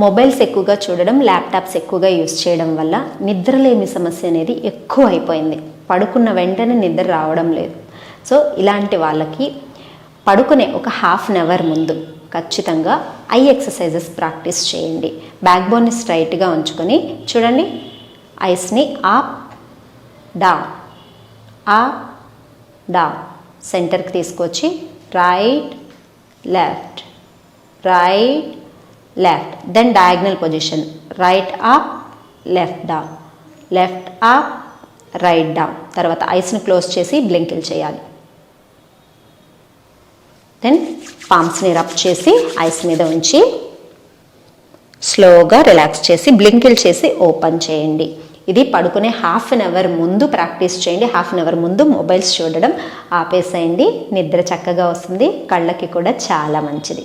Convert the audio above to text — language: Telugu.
మొబైల్స్ ఎక్కువగా చూడడం ల్యాప్టాప్స్ ఎక్కువగా యూస్ చేయడం వల్ల నిద్రలేమి సమస్య అనేది ఎక్కువ అయిపోయింది. పడుకున్న వెంటనే నిద్ర రావడం లేదు. సో ఇలాంటి వాళ్ళకి పడుకునే ఒక హాఫ్ అన్ అవర్ ముందు ఖచ్చితంగా ఐ ఎక్సర్సైజెస్ ప్రాక్టీస్ చేయండి. బ్యాక్ బోన్ని స్ట్రైట్గా ఉంచుకొని చూడండి. ఐస్ని ఆ డా ఆ డా సెంటర్కి తీసుకొచ్చి right left right left then diagonal position right up left down left up right down తర్వాత ఐస్ని క్లోజ్ చేసి బ్లింకిల్ చేయాలి. దెన్ పామ్స్ని రబ్ చేసి ఐస్ మీద ఉంచి స్లోగా రిలాక్స్ చేసి బ్లింకిల్ చేసి ఓపెన్ చేయండి. ఇది పడుకునే హాఫ్ అన్ అవర్ ముందు ప్రాక్టీస్ చేయండి. హాఫ్ అన్ అవర్ ముందు మొబైల్స్ చూడడం ఆపేసేయండి. నిద్ర చక్కగా వస్తుంది. కళ్ళకి కూడా చాలా మంచిది.